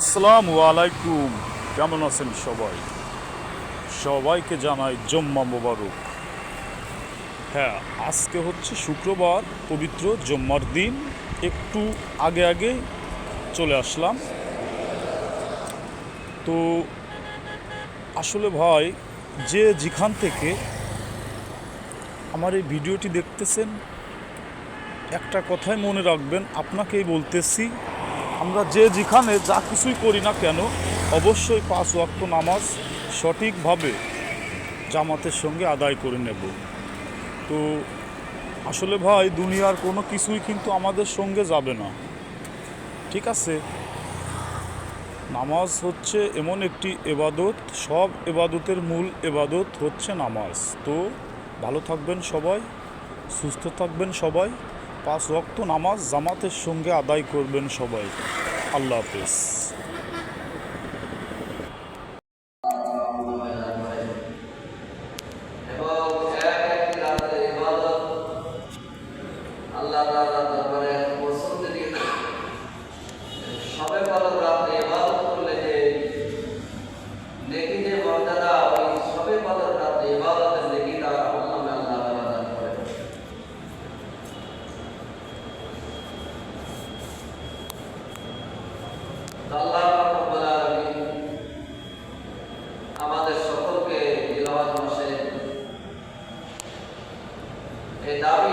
আসসালামু আলাইকুম। কেমন আছেন সবাই? সবাইকে জানাই জম্মা মোবারক। হ্যাঁ আজকে হচ্ছে শুক্রবার, পবিত্র জম্মার দিন। একটু আগে আগে চলে আসলাম। তো আসলে ভাই, যে যেখান থেকে আমার এই ভিডিওটি দেখতেছেন, একটা কথাই মনে রাখবেন, আপনাকেই বলতেছি আমরা যে যেখানে যা কিছুই করি না কেন, অবশ্যই পাঁচ ওয়াক্ত নামাজ সঠিকভাবে জামাতের সঙ্গে আদায় করে নেব। তো আসলে ভাই, দুনিয়ার কোনো কিছুই কিন্তু আমাদের সঙ্গে যাবে না। ঠিক আছে? নামাজ হচ্ছে এমন একটি এবাদত, সব এবাদতের মূল এবাদত হচ্ছে নামাজ। তো ভালো থাকবেন সবাই, সুস্থ থাকবেন সবাই। পাঁচ রক্ত নামাজ জামাতের সঙ্গে আদায় করবেন সবাই। আল্লাহ হাফেজ। রাতের আল্লাহ তাআলার দরবারে এত পছন্দের সবে বরাত রাতে আমাদের সকলকে এই দাবি